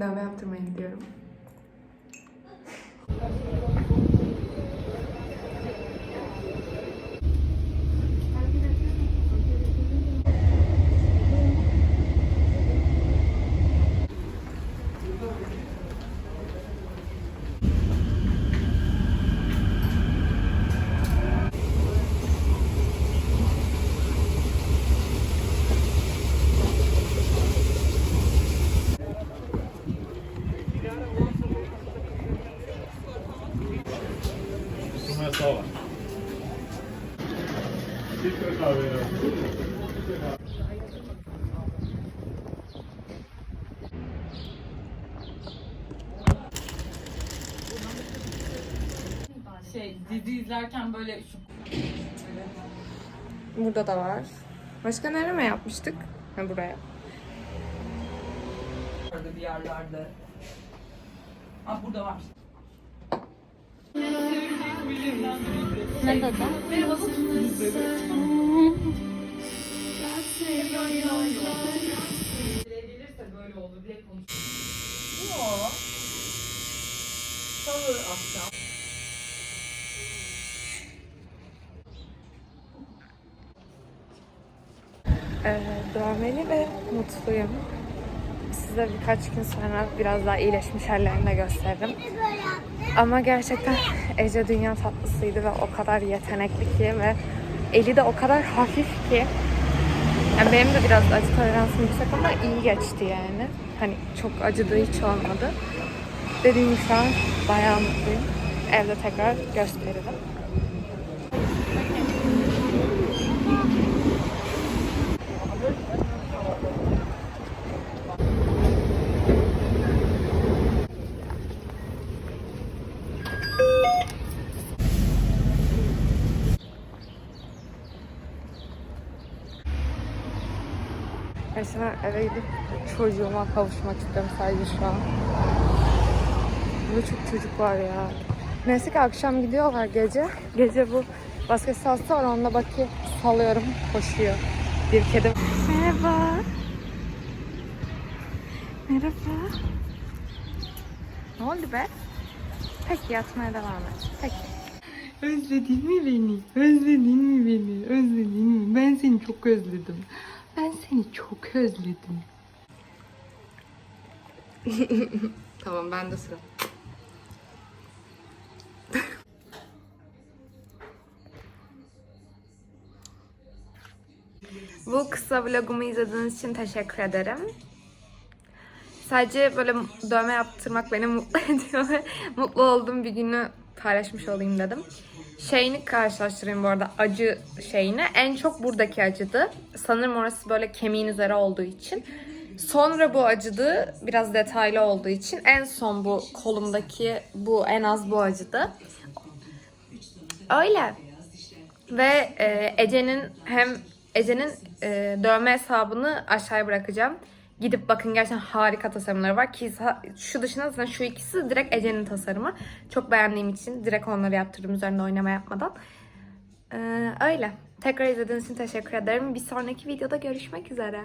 Dövme yaptırmaya gidiyorum. Filtre. Şey dizi izlerken böyle şu Burada da var. Başka nereye yapmıştık? Ha buraya. orada bir yerlerde. Aa burada var. Ne dedi? Böyle olur diye konuş. Yok. Salı akşam. Ee, dövmeli ve mutluyum. Size birkaç gün sonra biraz daha iyileşmiş hallerini de gösteririm. Ama gerçekten Ece dünya tatlısıydı ve o kadar yetenekli ki ve eli de o kadar hafif ki. Yani benim de biraz acı toleransım yüksek ama iyi geçti yani. Hani çok acıdığı hiç olmadı. Dediğim gibi şu an bayağı mutluyum. Evde tekrar gösteririm. Mesela eve gidip çocuğuma kavuşmak istiyorum sadece şu an. Burada çok çocuk var ya. Neyse ki akşam gidiyorlar gece. Gece bu basket sahası var onunla bakayım salıyorum koşuyor. Bir kedi. Merhaba. Merhaba. Ne oldu be? Peki yatmaya devam et. Peki. Özledin mi beni? Özledin mi beni? Özledin mi? Ben seni çok özledim. Ben seni çok özledim. Tamam ben de sıra. Bu kısa vlogumu izlediğiniz için teşekkür ederim. Sadece böyle dövme yaptırmak beni mutlu ediyor mutlu olduğum bir günü paylaşmış olayım dedim. Şeyini karşılaştırayım bu arada acı şeyini. En çok buradaki acıdı. Sanırım orası böyle kemiğin üzeri olduğu için. Sonra bu acıdı. Biraz detaylı olduğu için. En son bu kolumdaki bu en az bu acıdı. Öyle. Ve e, Ece'nin hem Ece'nin e, dövme hesabını aşağıya bırakacağım. Gidip bakın gerçekten harika tasarımları var ki şu dışında zaten şu ikisi direkt Ece'nin tasarımı. Çok beğendiğim için direkt onları yaptırdım üzerinde oynama yapmadan. E, öyle. Tekrar izlediğiniz için teşekkür ederim. Bir sonraki videoda görüşmek üzere.